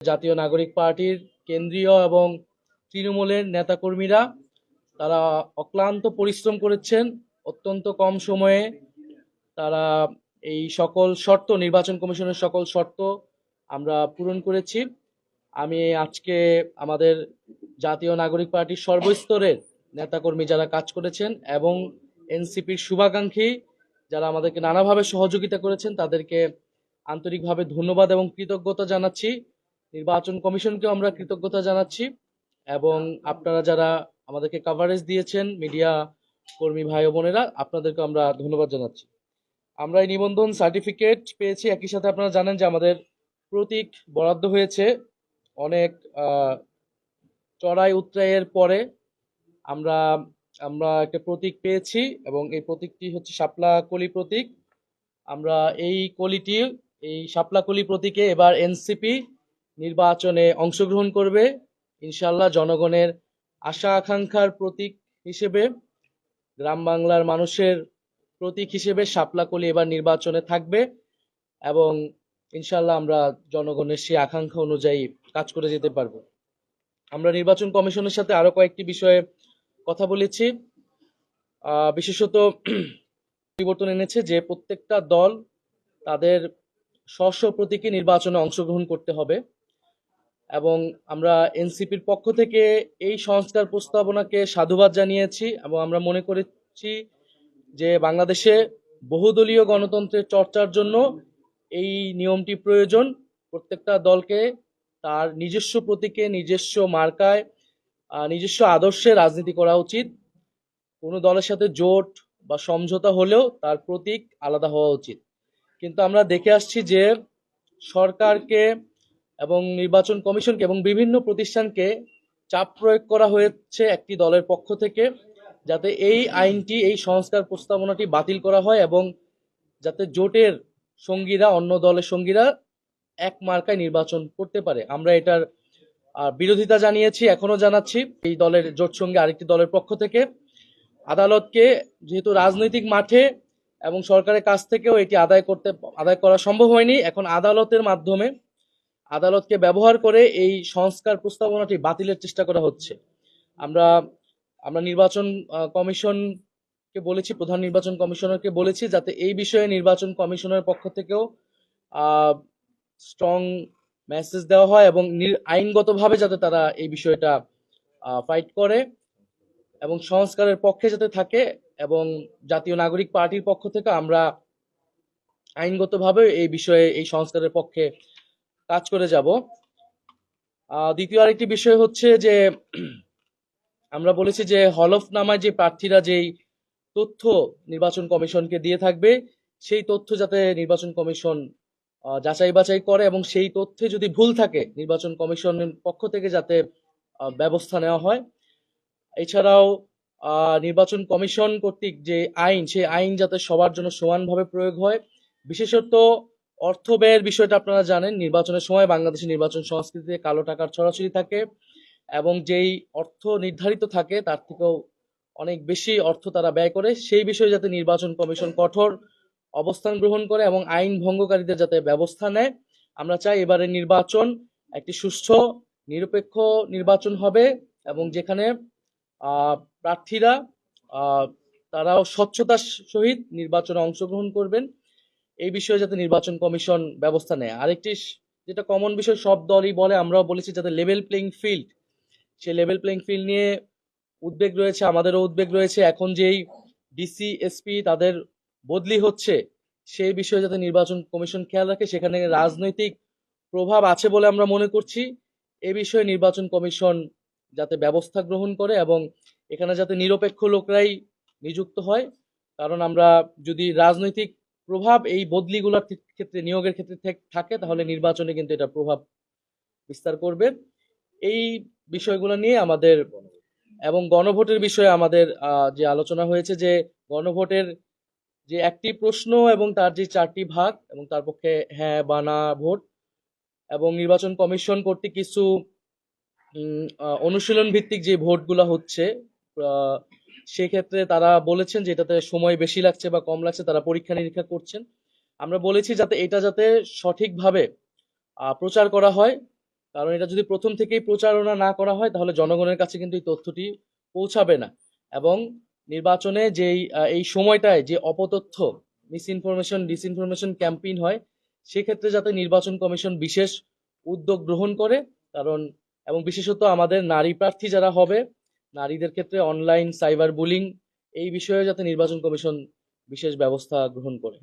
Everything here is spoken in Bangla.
জাতীয় নাগরিক পার্টির কেন্দ্রীয় এবং তৃণমূলের নেতাকর্মীরা, তারা অক্লান্ত পরিশ্রম করেছেন। অত্যন্ত কম সময়ে তারা এই সকল শর্ত, নির্বাচন কমিশনের সকল শর্ত আমরা পূরণ করেছি। আমি আজকে আমাদের জাতীয় নাগরিক পার্টির সর্বস্তরের নেতাকর্মী যারা কাজ করেছেন এবং এনসিপির শুভাকাঙ্ক্ষী যারা আমাদেরকে নানাভাবে সহযোগিতা করেছেন, তাদেরকে আন্তরিকভাবে ধন্যবাদ এবং কৃতজ্ঞতা জানাচ্ছি। নির্বাচন কমিশনকেও আমরা কৃতজ্ঞতা জানাচ্ছি এবং আপনারা যারা আমাদেরকে কাভারেজ দিয়েছেন মিডিয়া কর্মী ভাই বোনেরা আপনাদেরকে আমরা ধন্যবাদ জানাচ্ছি। আমরা এই নিবন্ধন সার্টিফিকেট পেয়েছি। একই সাথে আপনারা জানেন যে আমাদের প্রতীক বরাদ্দ হয়েছে। অনেক চড়াই উত্রাইয়ের পরে আমরা আমরা একটা প্রতীক পেয়েছি এবং এই প্রতীকটি হচ্ছে শাপলা কলি প্রতীক। আমরা এই কলিটি, এই শাপলা কলি প্রতীকে এবার এনসিপি নির্বাচনে অংশগ্রহণ করবে। ইনশাল্লাহ জনগণের আশা আকাঙ্ক্ষার প্রতীক হিসেবে, গ্রাম বাংলার মানুষের প্রতীক হিসেবে শাপলা কলি এবার নির্বাচনে থাকবে এবং ইনশাল্লাহ আমরা জনগণের সেই আকাঙ্ক্ষা অনুযায়ী কাজ করে যেতে পারব। আমরা নির্বাচন কমিশনের সাথে আরও কয়েকটি বিষয়ে কথা বলেছি। বিশেষত পরিবর্তন এনেছে যে প্রত্যেকটা দল তাদের স্ব প্রতীকে নির্বাচনে অংশগ্রহণ করতে হবে। এবং আমরা এনসিপির পক্ষ থেকে এই সংস্কার প্রস্তাবনাকে সাধুবাদ জানিয়েছি এবং আমরা মনে করেছি যে বাংলাদেশে বহুদলীয় গণতন্ত্রের চর্চার জন্য এই নিয়মটি প্রয়োজন। প্রত্যেকটা দলকে তার নিজস্ব প্রতীকে, নিজস্ব মার্কায় নিজস্ব আদর্শে রাজনীতি করা উচিত। কোনো দলের সাথে জোট বা সমঝোতা হলেও তার প্রতীক আলাদা হওয়া উচিত। কিন্তু আমরা দেখে আসছি যে সরকারকে এবং নির্বাচন কমিশনকে এবং বিভিন্ন প্রতিষ্ঠানকে চাপ প্রয়োগ করা হয়েছে একটি দলের পক্ষ থেকে যাতে এই আইনটি, এই সংস্কার প্রস্তাবনাটি বাতিল করা হয় এবং যাতে জোটের সঙ্গীরা, অন্য দলের সঙ্গীরা এক মার্কায় নির্বাচন করতে পারে। আমরা এটার বিরোধিতা জানিয়েছি এখনও জানাচ্ছি এই দলের, জোট সঙ্গে আরেকটি দলের পক্ষ থেকে। আদালতকে যেহেতু রাজনৈতিক মাঠে এবং সরকারের কাছ থেকেও এটি আদায় করতে, আদায় করা সম্ভব হয়নি, এখন আদালতের মাধ্যমে আদালতকে ব্যবহার করে এই সংস্কার প্রস্তাবনাটি বাতিলের চেষ্টা করা হচ্ছে। আমরা আমরা নির্বাচন কমিশনকে বলেছি, প্রধান নির্বাচন কমিশনারকে বলেছি যাতে এই বিষয়ে নির্বাচন কমিশনের পক্ষ থেকেও স্ট্রং মেসেজ দেওয়া হয় এবং আইনগতভাবে যাতে তারা এই বিষয়টা ফাইট করে এবং সংস্কারের পক্ষে যাতে থাকে এবং জাতীয় নাগরিক পার্টির পক্ষ থেকে আমরা আইনগতভাবে এই বিষয়ে, এই সংস্কারের পক্ষে কাজ করে যাব। দ্বিতীয় আরেকটি বিষয় হচ্ছে যে, আমরা বলেছি যে হলফনামায় যে প্রার্থীরা যেই তথ্য নির্বাচন কমিশনকে দিয়ে থাকবে, সেই তথ্য যাতে নির্বাচন কমিশন যাচাই বাছাই করে এবং সেই তথ্যে যদি ভুল থাকে নির্বাচন কমিশনের পক্ষ থেকে যাতে ব্যবস্থা নেওয়া হয়। এছাড়াও নির্বাচন কমিশন কর্তৃক যে আইন, সেই আইন যাতে সবার জন্য সমানভাবে প্রয়োগ হয়, বিশেষত অর্থ ব্যয়ের বিষয়টা আপনারা জানেন, নির্বাচনের সময় বাংলাদেশের নির্বাচন সংস্কৃতিতে কালো টাকার ছড়াছড়ি থাকে এবং যেই অর্থ নির্ধারিত থাকে তার থেকেও অনেক বেশি অর্থ তারা ব্যয় করে। সেই বিষয়ে যাতে নির্বাচন কমিশন কঠোর অবস্থান গ্রহণ করে এবং আইন ভঙ্গকারীদের যাতে ব্যবস্থা নেয়, আমরা চাই এবারে নির্বাচন একটি সুষ্ঠু নিরপেক্ষ নির্বাচন হবে এবং যেখানে প্রার্থীরা তারাও স্বচ্ছতার সহিত নির্বাচনে অংশগ্রহণ করবেন। এই বিষয়ে যাতে নির্বাচন কমিশন ব্যবস্থা নেয়। আরেকটি যেটা কমন বিষয়, সব দলই বলে, আমরাও বলেছি যাতে লেভেল প্লেইং ফিল্ড সেই লেভেল প্লেইং ফিল্ড নিয়ে উদ্বেগ রয়েছে, আমাদেরও উদ্বেগ রয়েছে। এখন যেই ডিসি এসপি তাদের বদলি হচ্ছে, সেই বিষয়ে যাতে নির্বাচন কমিশন খেয়াল রাখে, সেখানে রাজনৈতিক প্রভাব আছে বলে আমরা মনে করছি। এ বিষয়ে নির্বাচন কমিশন যাতে ব্যবস্থা গ্রহণ করে এবং এখানে যাতে নিরপেক্ষ লোকরাই নিযুক্ত হয়, কারণ আমরা যদি রাজনৈতিক প্রভাব এই বদলিগুলোর ক্ষেত্রে, নিয়োগের ক্ষেত্রে থেক- তাহলে নির্বাচনে কিন্তু এটা প্রভাব বিস্তার করবে। এই বিষয়গুলো নিয়ে আমাদের এবং গণভোটের বিষয়ে আমাদের যে আলোচনা হয়েছে যে গণভোটের যে একটি প্রশ্ন এবং তার যে চারটি ভাগ এবং তার পক্ষে হ্যাঁ বা না ভোট এবং নির্বাচন কমিশন কর্তৃক কিছু অনুশীলন ভিত্তিক যে ভোটগুলো হচ্ছে সেক্ষেত্রে তারা বলেছেন যে এটাতে সময় বেশি লাগছে বা কম লাগছে, তারা পরীক্ষা নিরীক্ষা করছেন। আমরা বলেছি যাতে এটা যাতে সঠিকভাবে প্রচার করা হয়। কারণ এটা যদি প্রথম থেকেই প্রচারণা না করা হয়, তাহলে জনগণের কাছে কিন্তু এই তথ্যটি পৌঁছাবে না। এবং নির্বাচনে যেই এই সময়টায় যে অপতথ্য মিস ইনফরমেশন ডিসইনফরমেশন ক্যাম্পেইন হয়, সেক্ষেত্রে যাতে নির্বাচন কমিশন বিশেষ উদ্যোগ গ্রহণ করে, কারণ, এবং বিশেষত আমাদের নারী প্রার্থী যারা হবে নারীদের ক্ষেত্রে অনলাইন সাইবার বুলিং এই বিষয়ে যাতে নির্বাচন কমিশন বিশেষ ব্যবস্থা গ্রহণ করে।